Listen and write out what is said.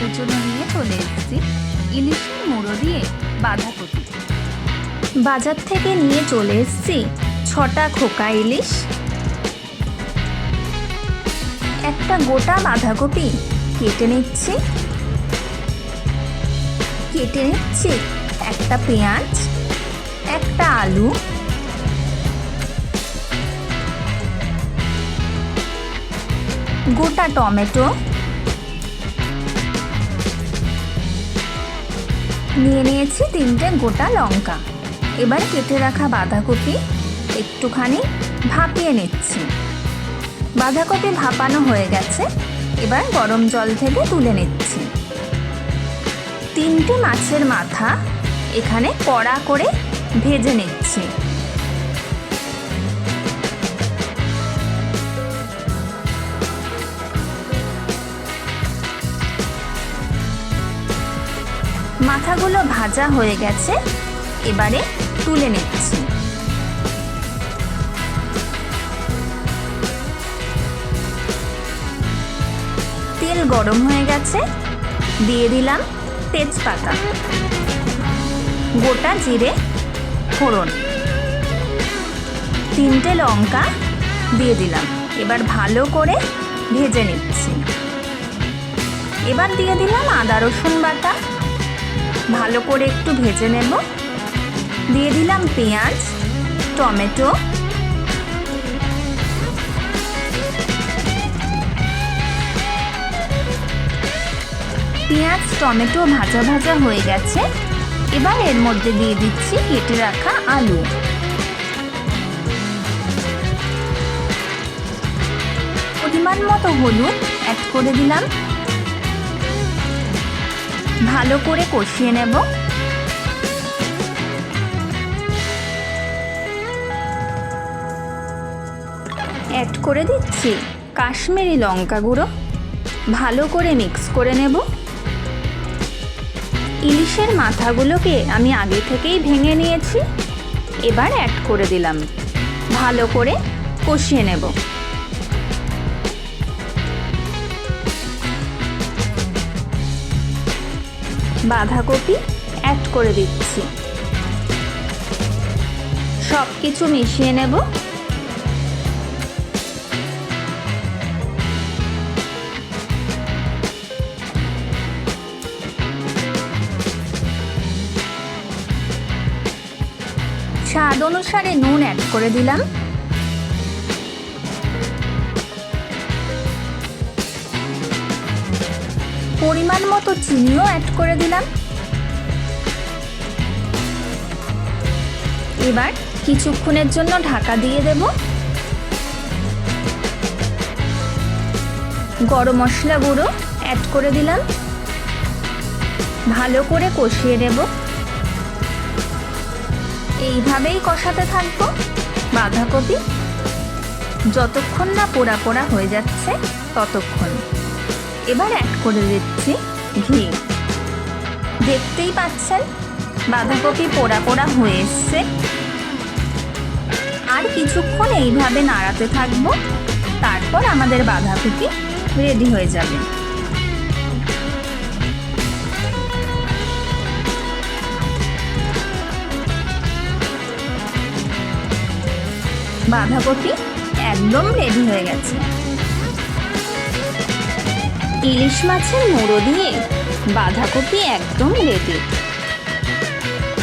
আপনাদের জন্য নিয়ে চলে এসেছি। ইলিশের মুড়ো দিয়ে বাঁধাকপি বাজার থেকে নিয়ে চলে এসেছি ছটা খোকা ইলিশ। একটা গোটা বাঁধাকপি কেটে নিচ্ছি। কেটে নিচ্ছি একটা পেঁয়াজ, একটা আলু। গোটা টমেটো নিয়ে নিয়েছি তিনটে গোটা লঙ্কা। এবার কেটে রাখা বাঁধাকপি একটুখানি ভাপিয়ে নিচ্ছি। বাঁধাকপি ভাপানো হয়ে গেছে, এবার গরম জল থেকে তুলে নিচ্ছি। তিনটে মাছের মাথা এখানে কড়া করে ভেজে নিচ্ছি। মাথাগুলো ভাজা হয়ে গেছে, এবারে তুলে নিচ্ছি। তেল গরম হয়ে গেছে, দিয়ে দিলাম তেজপাতা। গোটা জিরে, ফোড়ন। তিনটে লঙ্কা দিয়ে দিলাম, এবার ভালো করে ভেজে নিচ্ছি। এবার দিয়ে দিলাম আদা রসুন বাটা। ভালো করে একটু ভেজে নেব। দিয়ে দিলাম পেঁয়াজ, টমেটো। পেঁয়াজ, টমেটো ভাজা ভাজা হয়ে গেছে। এবার এর মধ্যে দিয়ে দিচ্ছি কেটে রাখা আলু। পরিমাণ মতো হলুদ অ্যাড করে দিলাম। ভালো করে কষিয়ে নেব। অ্যাড করে দিচ্ছি কাশ্মীরি লঙ্কা গুঁড়ো। ভালো করে মিক্স করে নেব। ইলিশের মাথাগুলোকে আমি আগে থেকেই ভেঙে নিয়েছি। এবার অ্যাড করে দিলাম। ভালো করে কষিয়ে নেব। বাঁধাকপি অ্যাড করে দিচ্ছি। সব কিছু মিশিয়ে নেব। স্বাদ অনুসারে নুন অ্যাড করে দিলাম। পরিমাণ মতো চিনিও অ্যাড করে দিলাম। এবার কিছুক্ষণের জন্য ঢাকা দিয়ে দেব। গরম মশলা গুঁড়ো অ্যাড করে দিলাম। ভালো করে কষিয়ে নেব। এইভাবেই কষাতে থাকব বাঁধাকপি। যতক্ষণ না পোড়া পোড়া হয়ে যাচ্ছে, ততক্ষণ। এবার অ্যাড করে দিচ্ছি ঘি। দেখতেই পাচ্ছেন? বাঁধাকপি পোড়া পোড়া হয়ে এসছে। আর কিছুক্ষণ এইভাবে নাড়াতে থাকব। তারপর আমাদের বাঁধাকপি রেডি হয়ে যাবে। বাঁধাকপি একদম রেডি হয়ে গেছে। ইলিশ মাছের মুড়ো দিয়ে বাঁধাকপি একদম রেডি